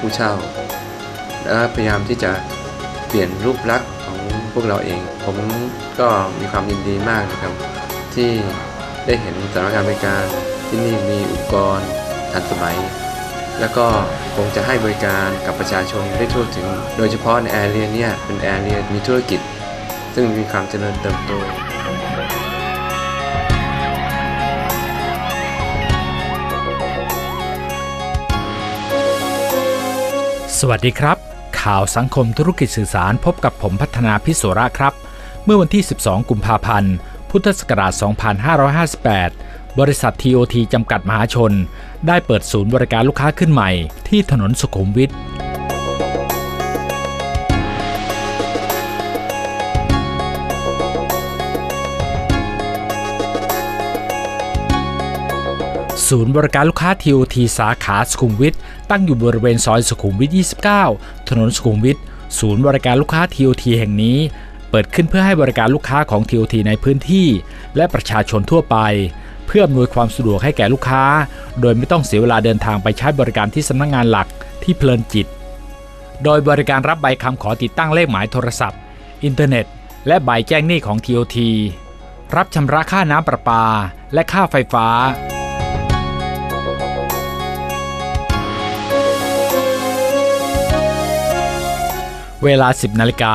ผู้เช่า และพยายามที่จะเปลี่ยนรูปลักษณ์ของพวกเราเอง ผมก็มีความยินดีมากนะครับ ที่ได้เห็นสำนักงานบริการที่นี่มีอุปกรณ์ทันสมัย แล้วก็คงจะให้บริการกับประชาชนได้ทั่วถึง โดยเฉพาะในแอเรียเนี่ยเป็นแอเรียมีธุรกิจ ซึ่งมีความเจริญเติบโต สวัสดีครับ ข่าวสังคมธุรกิจสื่อสารพบกับผมพัฒนาพิสุระครับ เมื่อวันที่ 12 กุมภาพันธ์ พุทธศักราช 2558 บริษัท TOT จำกัดมหาชน ได้เปิดศูนย์บริการลูกค้าขึ้นใหม่ที่ถนนสุขุมวิท ศูนย์บริการลูกค้า TOT สาขาสุขุมวิทตั้งอยู่บริเวณซอยสุขุมวิท 29 ถนนสุขุมวิท ศูนย์บริการลูกค้า TOT แห่งนี้ เปิดขึ้นเพื่อให้บริการลูกค้าของ TOT ในพื้นที่ และประชาชนทั่วไป เพื่ออำนวยความสะดวกให้แก่ลูกค้า โดยไม่ต้องเสียเวลาเดินทางไปใช้บริการที่สำนักงงานหลักที่เพลินจิต โดยบริการรับใบคำขอติดตั้งเลขหมายโทรศัพท์ อินเทอร์เน็ต และใบแจ้งหนี้ของ TOT รับชำระค่าน้ำประปา และค่าไฟฟ้า เวลา 10 นาฬิกา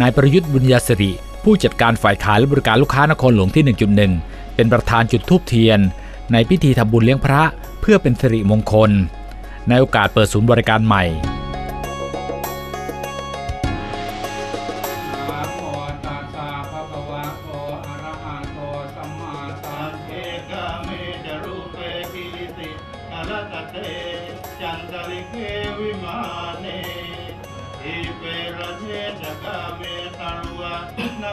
นายประยุทธ์บุญญาสิริ ผู้จัดการฝ่ายขายและบริการลูกค้านครหลวงที่ 1.1 เป็นประธานจุดทูบเทียน ในพิธีทำบุญเลี้ยงพระเพื่อเป็นสิริมงคล ในโอกาสเปิดศูนย์บริการใหม่ ประเทศกาเมตารุวะน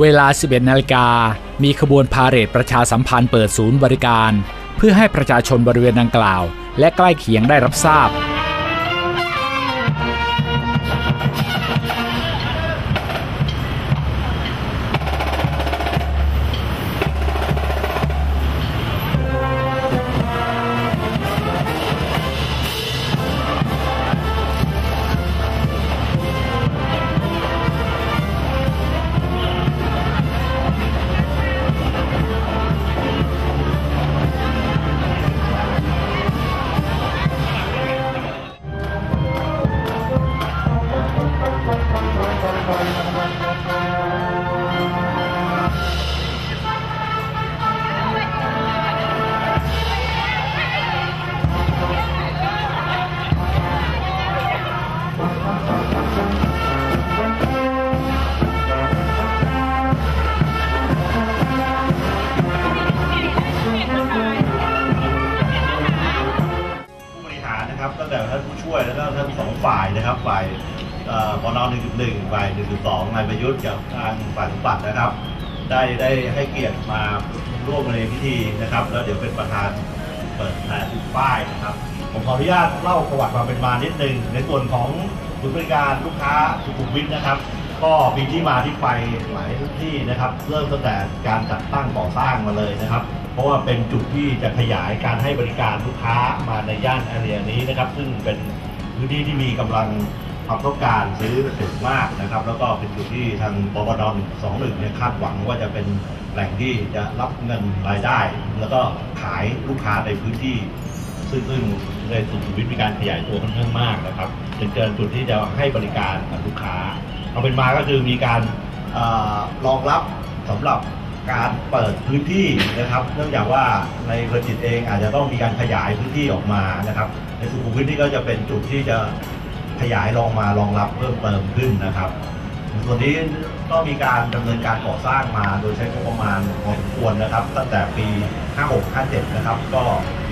เวลา 11 นาฬิกา มีขบวนพาเหรดประชาสัมพันธ์เปิดศูนย์บริการ เพื่อให้ประชาชนบริเวณดังกล่าว และใกล้เคียงได้รับทราบ ครับตั้งแต่ท่านผู้ช่วยแล้วก็ทั้งสองฝ่ายนะครับฝ่ายอ่อปนหนึ่งจุดหนึ่งฝ่ายหนึ่งจุดสองนายประยุทธ์กับทางฝ่ายสมบัตินะครับ ได้ได้ให้เกียรติมาร่วมในพิธีนะครับ แล้วเดี๋ยวเป็นประธานเปิดแผนป้ายนะครับ ผมขออนุญาตเล่าประวัติความเป็นมานิดนึงในส่วนของ ศูนย์บริการลูกค้าสุขุมวิทนะครับ ก็มีที่มาที่ไปหลายที่นะครับ เริ่มตั้งแต่การจัดตั้งก่อสร้างมาเลยนะครับ เพราะว่าเป็นจุดที่จะขยายการให้บริการลูกค้ามาในย่านแอเรียนี้นะครับ ซึ่งเป็นพื้นที่ที่มีกำลังความต้องการซื้อสูงมากนะครับ แล้วก็เป็นจุดที่ทางปปดสองหนึ่งเนี่ยคาดหวังว่าจะเป็นแหล่งที่จะรับเงินรายได้ แล้วก็ขายลูกค้าในพื้นที่ ซึ่งซึ่ง ในสุขุมวิทมีการขยายตัวค่อนข้างมากนะครับจนเกินจุดที่จะให้บริการกับลูกค้าเอาเป็นมาก็คือมีการเออรองรับสำหรับการเปิดพื้นที่นะครับ เนื่องจากว่าในเพอร์จิตเองอาจจะต้องมีการขยายพื้นที่ออกมานะครับ ในสุขุมวิทนี่ก็จะเป็นจุดที่จะขยายลงมารองรับเพิ่มเติมขึ้นนะครับส่วนนี้ก็มีการดำเนินการก่อสร้างมาโดยใช้งบประมาณพอสมควรนะครับ ตั้งแต่ปี 56 57 นะครับ ก็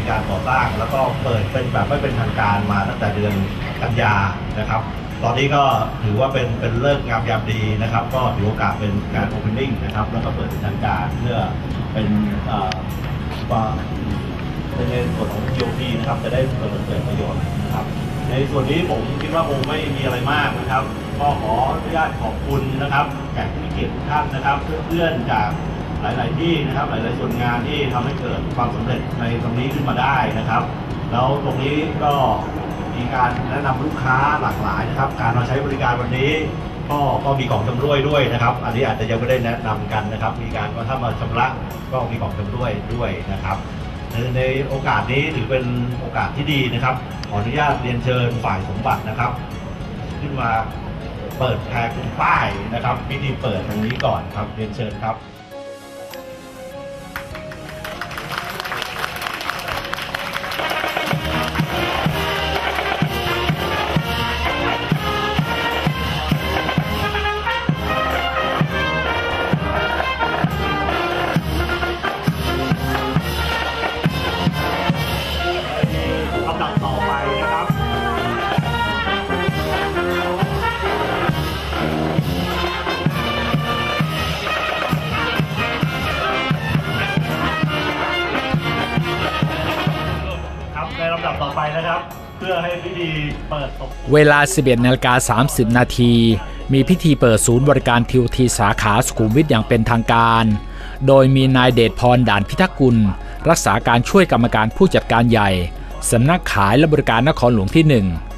การก่อสร้าง แล้วก็เปิดเป็นแบบไม่เป็นทางการมาตั้งแต่เดือนกันยานะครับ ตอนนี้ก็ถือว่าเป็นเป็นเลิกงามยามดีนะครับ ก็ถือโอกาสเป็นการโอเพนนิ่งนะครับ แล้วก็เปิดเป็นทางการเพื่อเป็นเอ่อว่าในส่วนของ GOP นะครับ จะได้เปิดเผยประโยชน์นะครับ ในส่วนนี้ผมคิดว่าคงไม่มีอะไรมากนะครับ ก็ขออนุญาตขอบคุณนะครับแขกผู้มีเกียรติทุกท่านนะครับ เพื่อนๆจาก หลาย ๆ ที่นะครับ หลาย ๆ ส่วนงานที่ทำให้เกิดความสำเร็จในตรงนี้ขึ้นมาได้นะครับ แล้วตรงนี้ก็มีการแนะนำลูกค้าหลากหลายนะครับ การมาใช้บริการวันนี้ก็ก็มีกล่องชำรวยด้วยนะครับ อันนี้อาจจะยังไม่ได้แนะนำกันนะครับ มีการก็ถ้ามาชำระก็มีกล่องชำรวยด้วยนะครับในในโอกาสนี้ถือเป็นโอกาสที่ดีนะครับ ขออนุญาตเรียนเชิญฝ่ายสมบัตินะครับ ขึ้นมาเปิดแพรคุมป้ายนะครับพิธีเปิดตรงนี้ก่อนครับเรียนเชิญครับ เวลา 11นาฬิกา30 นาที มีพิธีเปิดศูนย์บริการทิวทีสาขาสุขุมวิทอย่างเป็นทางการ โดยมีนายเดชพรด่านพิทักษ์กุล รักษาการช่วยกรรมการผู้จัดการใหญ่สำนักขายและบริการนครหลวงที่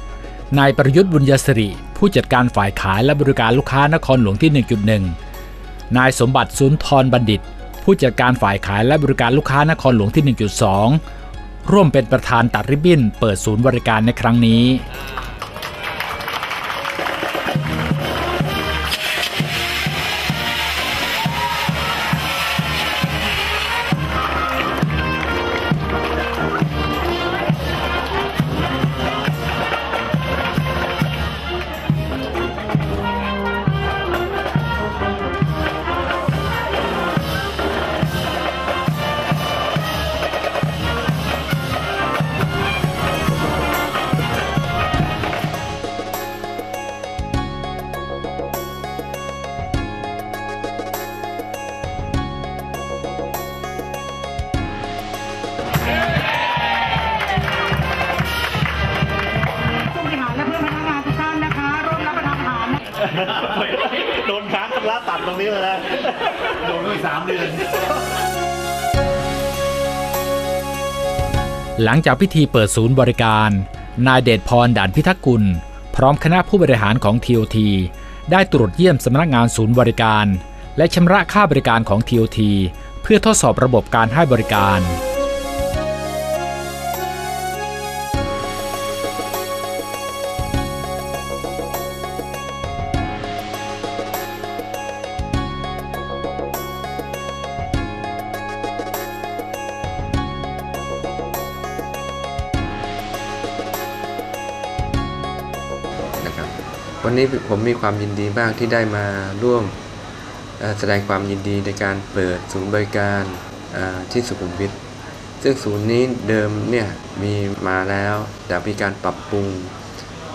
1 นายประยุทธ์บุญยสิริ ผู้จัดการฝ่ายขายและบริการลูกค้านครหลวงที่ 1.1 นายสมบัติสุนทรบัณฑิต ผู้จัดการฝ่ายขายและบริการลูกค้านครหลวงที่ 1.2 ร่วมเป็นประธานตัดริบบิ้น เปิดศูนย์บริการในครั้งนี้ สามเดือน หลังจากพิธีเปิดศูนย์บริการ นายเดชพรด่านพิทักษ์กุล พร้อมคณะผู้บริหารของทีโอทีได้ตรวจเยี่ยมสำนักงานศูนย์บริการ และชำระค่าบริการของทีโอทีเพื่อทดสอบระบบการให้บริการ วันนี้ผมมีความยินดีมากที่ได้มาร่วมแสดงความยินดีในการเปิดศูนย์บริการที่สุขุมวิทซึ่งศูนย์นี้เดิมเนี่ยมีมาแล้วแต่มีการปรับปรุง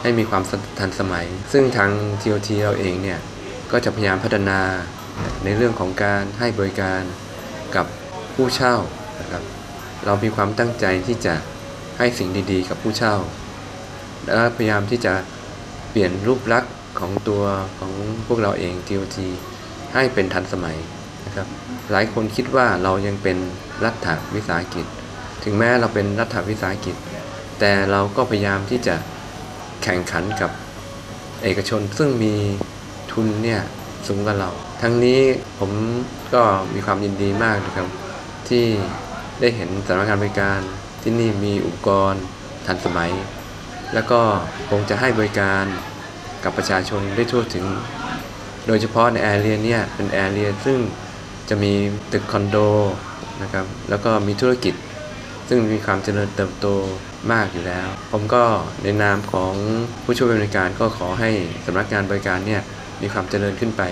ให้มีความทันสมัย ซึ่งทาง TOT เราเองเนี่ยก็จะพยายามพัฒนาในเรื่องของการให้บริการกับผู้เช่านะครับเรามีความตั้งใจที่จะให้สิ่งดีๆ กับผู้เช่า และพยายามที่จะ ปลี่ยนรูปลักษณ์ของตัวของพวกเราเอง TOT ให้เป็นทันสมัยนะครับ หลายคนคิดว่าเรายังเป็นรัฐวิสาหกิจ ถึงแม้เราเป็นรัฐวิสาหกิจ แต่เราก็พยายามที่จะแข่งขันกับเอกชนซึ่งมีทุนเนี่ยสูงกว่าเรา ทั้งนี้ผมก็มีความยินดีมากนะครับที่ได้เห็นสำนักงานบริการที่นี่มีอุปกรณ์ทันสมัย แล้วก็คงจะให้บริการกับประชาชนได้ทั่วถึง โดยเฉพาะในแอเรียเนี่ยเป็นแอเรียซึ่งจะมีตึกคอนโดนะครับ แล้วก็มีธุรกิจ ซึ่งมีความเจริญเติบโตมากอยู่แล้ว ผมก็ในนามของผู้ช่วยบริการก็ขอให้สำนักงานบริการเนี่ยมีความเจริญขึ้นไป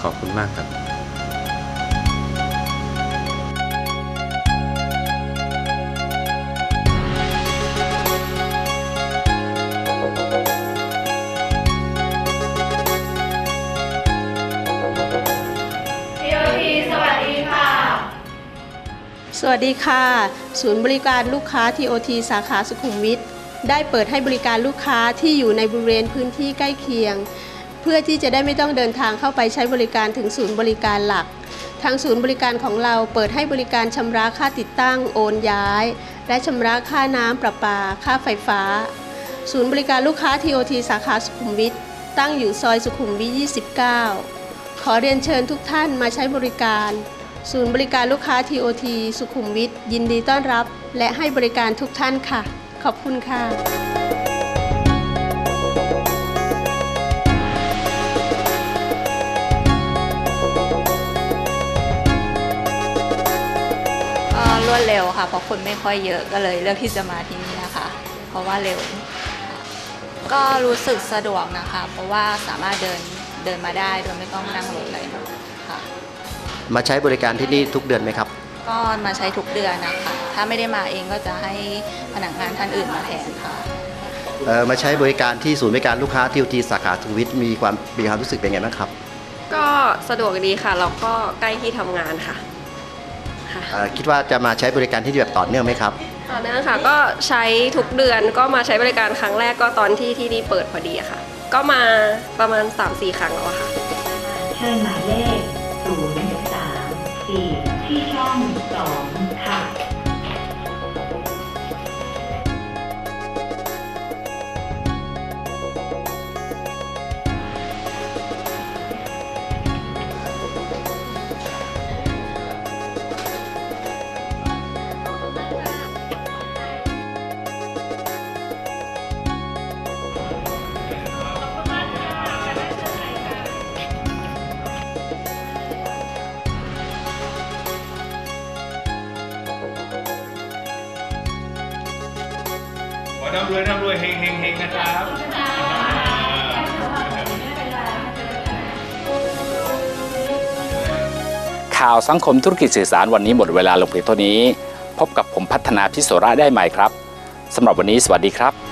ขอบคุณมากครับ วัสดีค่ะ ศูนย์บริการลูกค้า TOT สาขาสุขุมวิทได้เปิดให้บริการลูกค้าที่อยู่ในบริเวณพื้นที่ใกล้เคียง เพื่อที่จะได้ไม่ต้องเดินทางเข้าไปใช้บริการถึงศูนย์บริการหลัก ทางศูนย์บริการของเราเปิดให้บริการชำระค่าติดตั้งโอนย้าย และชำระค่าน้ำประปา ค่าไฟฟ้า ศูนย์บริการลูกค้า TOT สาขาสุขุมวิทตั้งอยู่ซอยสุขุมวิท 29 ขอเรียนเชิญทุกท่านมาใช้บริการ ศูนย์บริการลูกค้า TOT สุขุมวิทยินดีต้อนรับ และให้บริการทุกท่านค่ะ ขอบคุณค่ะรวดเร็วค่ะเพราะคนไม่ค่อยเยอะก็เลยเลือกที่จะมาที่นี่นะคะ เพราะว่าเร็ว ก็รู้สึกสะดวกนะคะ เพราะว่าสามารถเดินเดินมาได้โดยไม่ต้องนั่งรถเลย มาใช้บริการที่นี่ทุกเดือนไหมครับ ก็มาใช้ทุกเดือนนะคะ ถ้าไม่ได้มาเองก็จะให้พนักงานท่านอื่นมาแทนค่ะ เอ่อมาใช้บริการที่ศูนย์บริการลูกค้าทีโอทีสาขาสุขุมวิทมีความมีความรู้สึกเป็นไงบ้างครับก็สะดวกดีค่ะแล้วก็ใกล้ที่ทำงานค่ะค่ะเอ่อคิดว่าจะมาใช้บริการที่นี่แบบต่อเนื่องไหมครับ ต่อเนื่องค่ะก็ใช้ทุกเดือนก็มาใช้บริการครั้งแรกก็ตอนที่ที่นี่เปิดพอดีอะค่ะ ก็มาประมาณ 3-4 ครั้งแล้วอะค่ะเชิญหมายเลข ร่ำรวยร่ำรวยเฮงเฮงเฮงนะครับข่าวสังคมธุรกิจสื่อสารวันนี้หมดเวลาลงเพียงเท่านี้ พบกับผมพัฒนาพิโสระได้ใหม่ครับสำหรับวันนี้สวัสดีครับ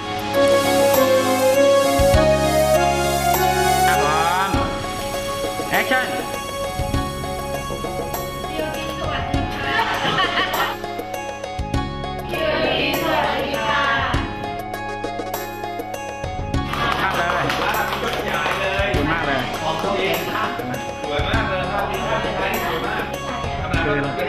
า